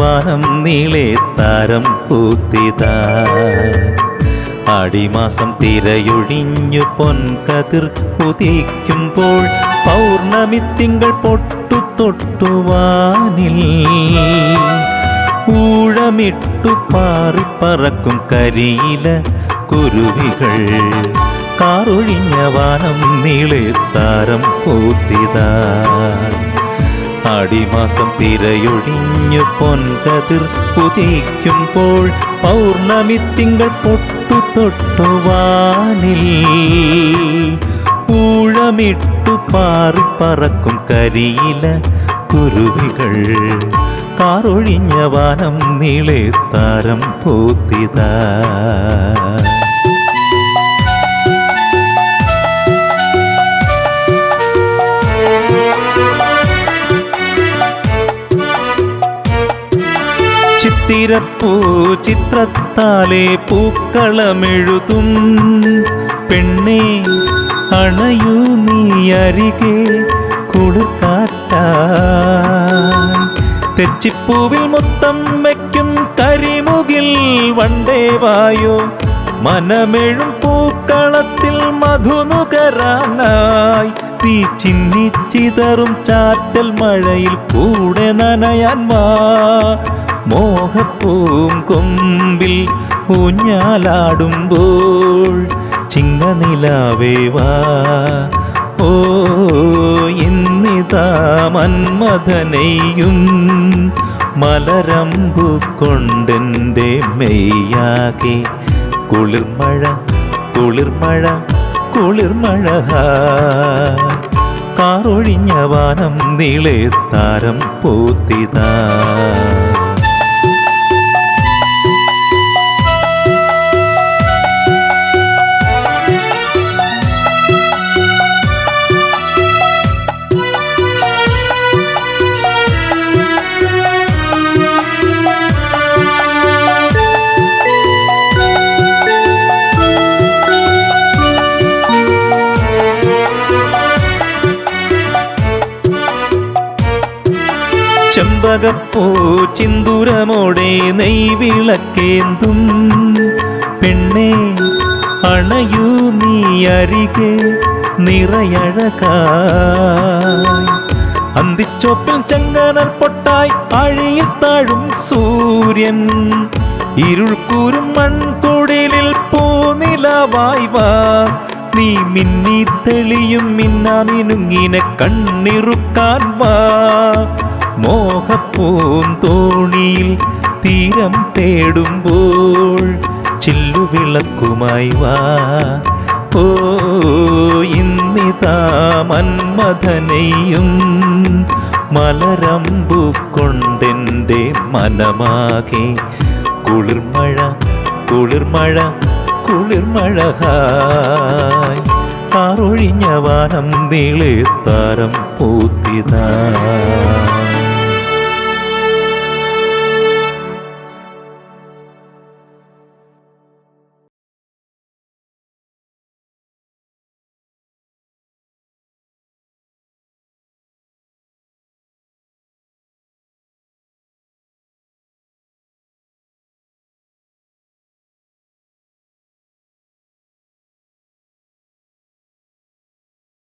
വാനം നീളെ താരം പൂത്തിതാ. അടിമാസം തിരയൊഴിഞ്ഞു പൊൻകതിർ ഉദിക്കുമ്പോൾ പൗർണമി തിങ്കൾ പൊട്ടു തൊട്ടുവാനിൽ. ഊഴമിട്ടു പാറിപ്പറക്കും കരിയില കുരുവികൾ. കാറൊഴിഞ്ഞ വാനം നീളെ താരം പൂത്തിതാ. ആടിമാസം തിരയൊഴിഞ്ഞു പൊൻകതിർ കുതിക്കുമ്പോൾ പൗർണമി തിങ്കൾ പൊട്ടു തൊട്ടുവാനിൽ ഊഴമിട്ടു പാറിപ്പറക്കും കരിയില കുരുവികൾ. കാറൊഴിഞ്ഞ വാനം നീളെ താരം പൂത്തിതാ. ചിത്തിരപ്പൂ ചിത്രത്താലെ പൂക്കളമെഴുതും. പെണ്ണേ അണയൂ നീ അരികെ കുളിർക്കാറ്റായി തെച്ചിപ്പൂവിൽ മുത്തം വയ്ക്കും കരിമുകിൽ വണ്ടേ വായോ. മനമെഴും പൂക്കളത്തിൽ മധുനുകരാനായി. തീ ചിന്നിച്ചിതറും ചാറ്റൽ മഴയിൽ കൂടെ നനയാൻ വാ. മോഹപ്പൂം കൊമ്പിൽ ഊഞ്ഞാലാടുമ്പോൾ ചിങ്ങനിലാവേ വാ. ഓ ഇന്നിതാ മന്മഥനെയും മലരമ്പു മെയ്യാകെ. കുളിർമഴ കുളിർമഴ കുളിർമഴ കാറൊഴിഞ്ഞ വാനം നീളെ താരം പൂത്തിതാ. ചെമ്പകപ്പൂ ചിന്തുരമോടെ നെയ്വിളക്കേന്തും. പെണ്ണെ അണയൂ നീ അരികെ നിറയഴകായി. അന്തിച്ചോപ്പിൽ ചങ്ങനൽ പൊട്ടായി അഴിയിൽ താഴും സൂര്യൻ. ഇരുൾക്കൂരും കൂരും മൺകുടിലിൽ പൂനിലവായി വാ. നീ മിന്നി തെളിയും മിന്നാമിനുങ്ങിനെ കണ്ണിറുക്കാൻ വാ. മോഹപ്പൂന്തോണിയിൽ തീരം തേടുമ്പോൾ ചില്ലുവിളക്കുമായി വാ. ഓ ഇന്നിതാ മന്മഥനെയും മലരമ്പു കൊണ്ടെന്റെ മനമാകെ. കുളിർമഴ കുളിർമഴ കുളിർമഴ ഹായ്. കാറൊഴിഞ്ഞ വാനം നീളെ താരം പൂത്തിതാ.